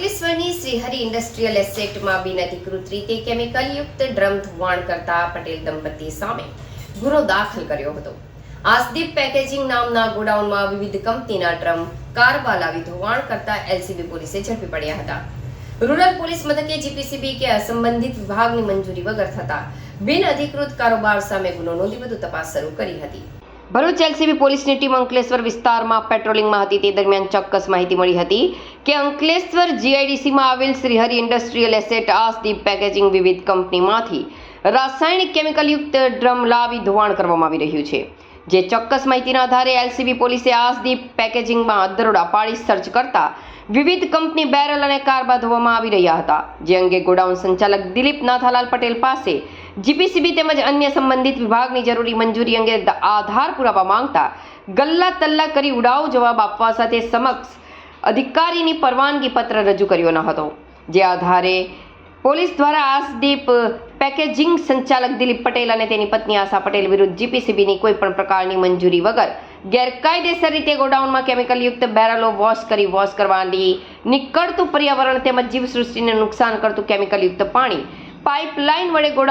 અંકલેશ્વરની Shrihari industrial એસેટમાં બિનઅધિકૃત રીતે કેમિકલયુક્ત drum ધોવાણ કરતા પટેલ દંપતી સામે ગુનો દાખલ કર્યો હતો. આસદીપ પેકેજિંગ નામના ગોડાઉનમાં વિવિધ કંપનીના ડ્રમ કારમાં લાવી ધોવાણ કરતા એલસીબી પોલીસે ઝડપી પડ્યા હતા. રૂરલ પોલીસ મથકે જીપીસીબી કે અસંબંધિત વિભાગની મંજૂરી વગર થતા બિનઅધિકૃત કારોબાર સામે ગુનો નોંધી વધુ તપાસ શરૂ કરી હતી. ભરૂચ એલસીબી પોલીસની ટીમ અંકલેશ્વર વિસ્તારમાં પેટ્રોલિંગમાં હતી. તે દરમિયાન ચોક્કસ માહિતી મળી હતી કે અંકલેશ્વર જીઆઈડીસીમાં આવેલ Shrihari industrial asset Aasdeep packaging વિવિધ કંપનીમાંથી રાસાયણિક કેમિકલયુક્ત ડ્રમ લાવી ધોવાણ કરવામાં આવી રહ્યું છે. જે ચોક્કસ માહિતીના આધારે એલસીબી પોલીસે આસદી પેકેજિંગમાં દરોડા પાડી સર્ચ કરતા વિવિધ કંપની બેરલ અને કારબા ધોવામાં આવી રહ્યા હતા. જે અંગે ગોડાઉન સંચાલક દિલીપ નાથાલાલ પટેલ પાસે જીપીસીબી તેમજ અન્ય સંબંધિત વિભાગની જરૂરી મંજૂરી અંગે આધાર પુરાવા માંગતા ગલ્લા તલ્લા કરી ઉડાવ જવાબ આપવા સાથે સમક્ષ અધિકારીની પરવાનગી પત્ર રજૂ કર્યો ન હતો. જે આધારે પોલીસ દ્વારા આસદીપ પેકેજિંગ સંચાલક દિલીપ પટેલ અને તેની પત્ની આશા પટેલ વિરુદ્ધ જીપીસીબીની કોઈ પણ પ્રકારની મંજૂરી વગર ગેરકાયદેસર રીતે ગોડાઉનમાં કેમિકલયુક્ત બેરલો વોશ કરી વોશ કરવાની નીકળતું પર્યાવરણ તેમજ જીવસૃષ્ટિને નુકસાન કરતું કેમિકલયુક્ત પાણી. પાઇપલાઇન વડે ગોડાઉન